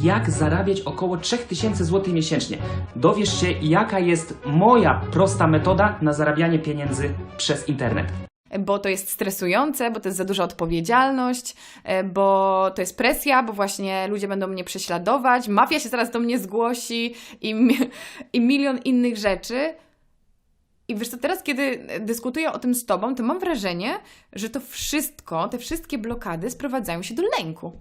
jak zarabiać około 3000 zł miesięcznie. Dowiesz się, jaka jest moja prosta metoda na zarabianie pieniędzy przez internet. bo to jest stresujące, bo to jest za duża odpowiedzialność, e, bo to jest presja, bo właśnie ludzie będą mnie prześladować, mafia się zaraz do mnie zgłosi i, i milion innych rzeczy. I wiesz co, teraz kiedy dyskutuję o tym z Tobą, to mam wrażenie, że to wszystko, te wszystkie blokady sprowadzają się do lęku.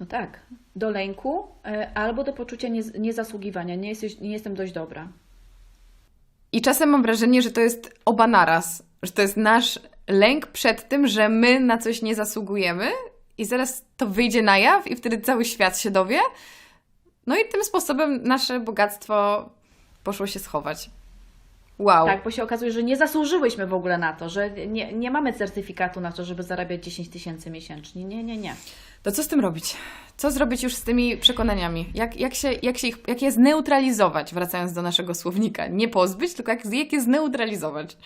No tak, do lęku e, albo do poczucia niez- niezasługiwania. Nie, jesteś, nie jestem dość dobra. I czasem mam wrażenie, że to jest oba naraz, że to jest nasz lęk przed tym, że my na coś nie zasługujemy i zaraz to wyjdzie na jaw i wtedy cały świat się dowie. No i tym sposobem nasze bogactwo poszło się schować. Wow. Tak, bo się okazuje, że nie zasłużyłyśmy w ogóle na to, że nie, nie mamy certyfikatu na to, żeby zarabiać 10 tysięcy miesięcznie. Nie, nie, nie. To co z tym robić? Co zrobić już z tymi przekonaniami? Jak, jak, się, jak, się ich, jak je zneutralizować, wracając do naszego słownika? Nie pozbyć, tylko jak, jak je zneutralizować?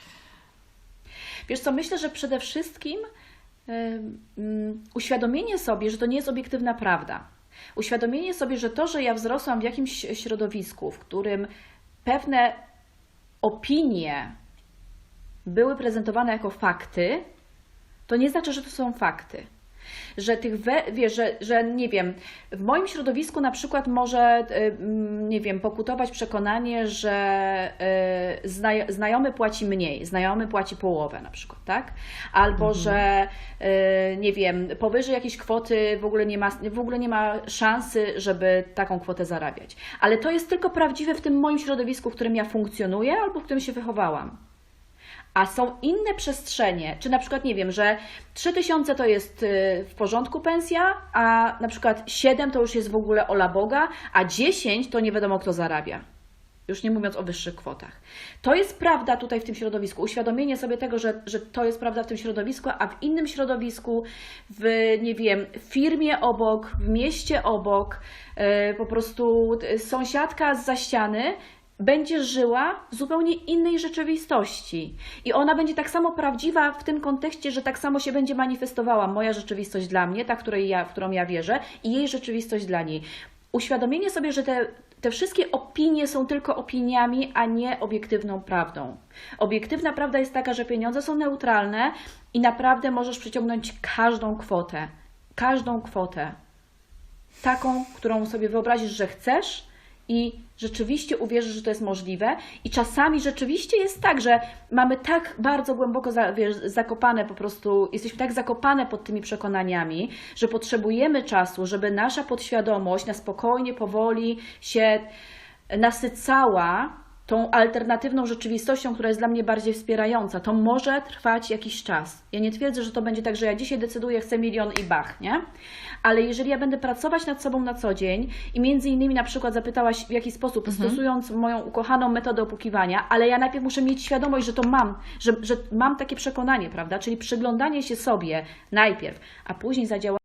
Wiesz co, myślę, że przede wszystkim ym, uświadomienie sobie, że to nie jest obiektywna prawda. Uświadomienie sobie, że to, że ja wzrosłam w jakimś środowisku, w którym pewne opinie były prezentowane jako fakty, to nie znaczy, że to są fakty. Że tych, we, wiesz, że, że nie wiem, w moim środowisku na przykład może, y, mm, nie wiem, pokutować przekonanie, że zna, znajomy płaci mniej, znajomy płaci połowę na przykład, tak? Albo, że y, nie wiem, powyżej jakiejś kwoty w ogóle, nie ma, w ogóle nie ma szansy, żeby taką kwotę zarabiać. Ale to jest tylko prawdziwe w tym moim środowisku, w którym ja funkcjonuję albo w którym się wychowałam. A są inne przestrzenie, czy na przykład nie wiem, że 3000 to jest y, w porządku pensja, a na przykład 7 to już jest w ogóle ola Boga, a 10 to nie wiadomo kto zarabia. Już nie mówiąc o wyższych kwotach. To jest prawda tutaj w tym środowisku. Uświadomienie sobie tego, że, że to jest prawda w tym środowisku, a w innym środowisku, w nie wiem, firmie obok, w mieście obok, y, po prostu y, sąsiadka z za ściany będzie żyła w zupełnie innej rzeczywistości. I ona będzie tak samo prawdziwa w tym kontekście, że tak samo się będzie manifestowała moja rzeczywistość dla mnie, ta, której ja, w którą ja wierzę, i jej rzeczywistość dla niej. Uświadomienie sobie, że te, te wszystkie opinie są tylko opiniami, a nie obiektywną prawdą. Obiektywna prawda jest taka, że pieniądze są neutralne i naprawdę możesz przyciągnąć każdą kwotę. Każdą kwotę taką, którą sobie wyobrazisz, że chcesz i rzeczywiście uwierzysz, że to jest możliwe. I czasami rzeczywiście jest tak, że mamy tak bardzo głęboko za, wiesz, zakopane po prostu, jesteśmy tak zakopane pod tymi przekonaniami, że potrzebujemy czasu, żeby nasza podświadomość na spokojnie, powoli się nasycała tą alternatywną rzeczywistością, która jest dla mnie bardziej wspierająca. To może trwać jakiś czas. Ja nie twierdzę, że to będzie tak, że ja dzisiaj decyduję, chcę milion i bach, nie? Ale jeżeli ja będę pracować nad sobą na co dzień i między innymi na przykład zapytałaś w jaki sposób, stosując moją ukochaną metodę opłukiwania, ale ja najpierw muszę mieć świadomość, że to mam, że, że mam takie przekonanie, prawda? Czyli przyglądanie się sobie najpierw, a później zadziałanie